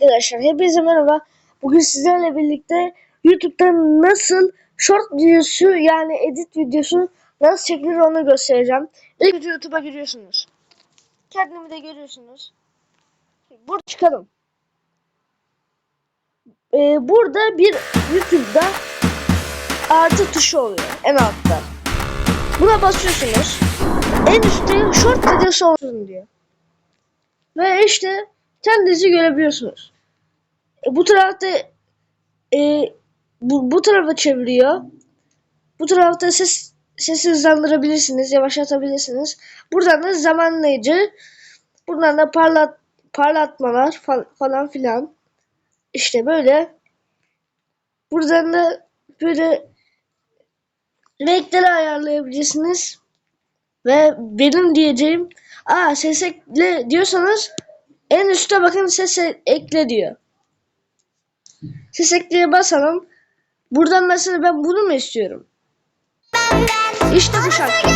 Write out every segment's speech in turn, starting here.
Arkadaşlar hepinize merhaba. Bugün sizlerle birlikte YouTube'da nasıl short videosu yani edit videosu nasıl çekilir onu göstereceğim. İlk önce YouTube'a giriyorsunuz. Kendimi de görüyorsunuz. Burada çıkalım. Ee, burada bir YouTube'da artı tuşu oluyor en altta. Buna basıyorsunuz. En üstte short videosu olsun diyor. Ve işte kendinizi görebiliyorsunuz. E, bu tarafta e, bu, bu tarafa çeviriyor. Bu tarafta ses sesi hızlandırabilirsiniz, yavaşlatabilirsiniz. Buradan da zamanlayıcı, buradan da parlat parlatmalar fal- falan filan. İşte böyle. Buradan da böyle renkleri ayarlayabilirsiniz. Ve benim diyeceğim, aa ses ekle diyorsanız en üstte bakın ses ekle diyor. Ses ekleye basalım. Buradan mesela ben bunu mu istiyorum? İşte bu şarkı.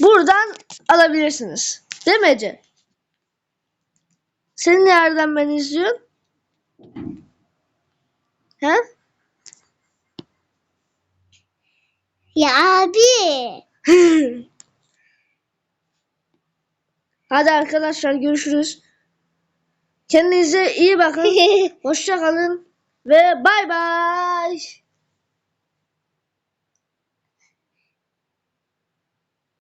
Buradan alabilirsiniz. Değil mi Ece? Sen nereden beni izliyorsun? He? Ya abi. Hadi arkadaşlar görüşürüz. Kendinize iyi bakın. Hoşça kalın ve bay bay.